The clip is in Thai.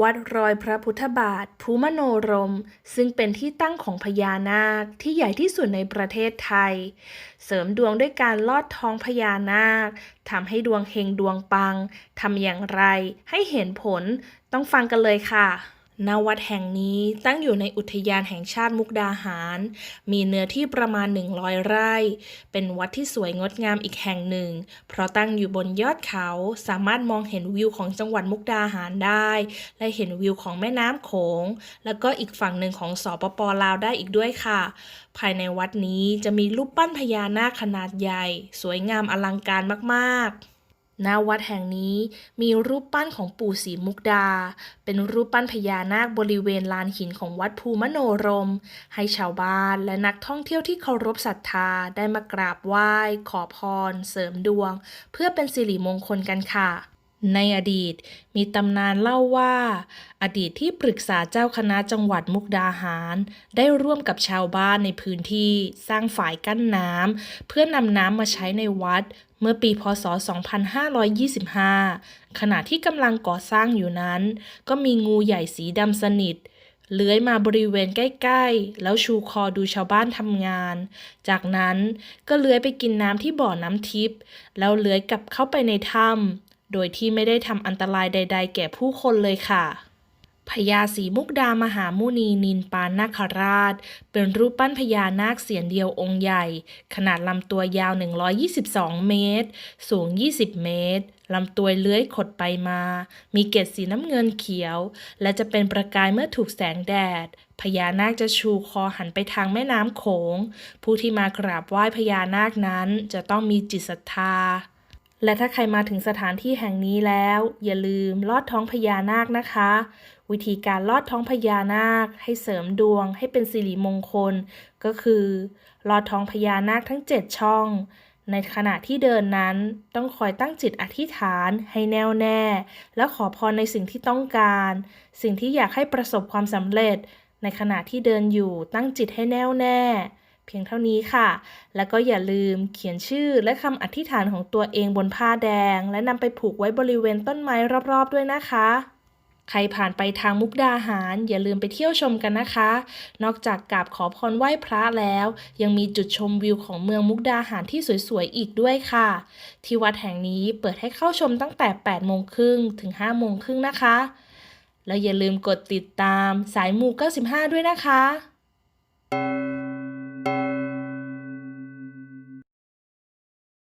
วัดรอยพระพุทธบาท ภูมโนรม ซึ่งเป็นที่ตั้งของพญานาคที่ใหญ่ที่สุดในประเทศไทย เสริมดวงด้วยการลอดท้องพญานาคทำให้ดวงเฮงดวงปังทำอย่างไร ให้เห็นผลต้องฟังกันเลยค่ะ ณวัดแห่งนี้ตั้งอยู่ในอุทยานแห่งชาติมุกดาหาร มีเนื้อที่ประมาณ 100 ไร่ เป็นวัดที่สวยงดงามอีกแห่งหนึ่ง เพราะตั้งอยู่บนยอดเขา สามารถมองเห็นวิวของจังหวัดมุกดาหารได้ และเห็นวิวของแม่น้ำโขง แล้วก็อีกฝั่งหนึ่งของสปปลาวได้อีกด้วยค่ะ ภายในวัดนี้จะมีรูปปั้นพญานาคขนาดใหญ่ สวยงามอลังการมากๆ ณวัดแห่งนี้มีรูปปั้นของปู่ศรีมุกดา เป็นรูปปั้นพญานาคบริเวณลานหินของวัดภูมโนรม ให้ชาวบ้านและนักท่องเที่ยวที่เคารพศรัทธาได้มากราบไหว้ ขอพร เสริมดวง เพื่อเป็นสิริมงคลกันค่ะ ในอดีตมีตำนานเล่าว่า อดีตที่ปรึกษาเจ้าคณะจังหวัดมุกดาหาร ได้ร่วมกับชาวบ้านในพื้นที่สร้างฝายกั้นน้ำเพื่อนำน้ำมาใช้ในวัด เมื่อปีพศ 2525 ขณะที่กำลังก่อสร้างอยู่นั้น ก็มีงูใหญ่สีดำสนิทเลื้อยมาบริเวณใกล้ ๆ แล้วชูคอดูชาวบ้านทำงาน จากนั้นก็เลื้อยไปกินน้ำที่บ่อน้ำทิพย์แล้วเลื้อยกลับเข้าไปในถ้ำ โดยที่ไม่ได้ทำอันตรายใด ๆ แก่ผู้คนเลยค่ะพญาศรีมุกดามหามุนีนินปานนาคราช เป็นรูปปั้นพญานาคเสียนเดียวองค์ใหญ่ ขนาดลำตัวยาว 122 เมตร สูง 20 เมตรลำตัวเลื้อยขดไปมา มีเกล็ดสีน้ำเงินเขียว และจะเป็นประกายเมื่อถูกแสงแดด พญานาคจะชูคอหันไปทางแม่น้ำโขง ผู้ที่มากราบไหว้พญานาคนั้นจะต้องมีจิตศรัทธา และถ้าใครมาถึงสถานที่แห่งนี้แล้ว อย่าลืมลอดท้องพญานาคนะคะ วิธีการลอดท้องพญานาคให้เสริมดวงให้เป็นสิริมงคล ก็คือลอดท้องพญานาคทั้ง 7 ช่อง ในขณะที่เดินนั้นต้องคอยตั้งจิตอธิษฐานให้แน่วแน่ แล้วขอพรในสิ่งที่ต้องการ สิ่งที่อยากให้ประสบความสำเร็จ ในขณะที่เดินอยู่ตั้งจิตให้แน่วแน่ พียงเท่านี้ค่ะ แล้วก็อย่าลืมเขียนชื่อและคำอธิษฐานของตัวเองบนผ้าแดง และนำไปผูกไว้บริเวณต้นไม้รอบๆด้วยนะคะ ใครผ่านไปทางมุกดาหาร อย่าลืมไปเที่ยวชมกันนะคะ นอกจากกราบขอพรไหว้พระแล้ว ยังมีจุดชมวิวของเมืองมุกดาหารที่สวยๆอีกด้วยค่ะ ที่วัดแห่งนี้เปิดให้เข้าชมตั้งแต่ 8 โมงครึ่งถึง 5 โมงครึ่งนะคะ แล้วอย่าลืมกดติดตามสายมู95 ด้วยนะคะ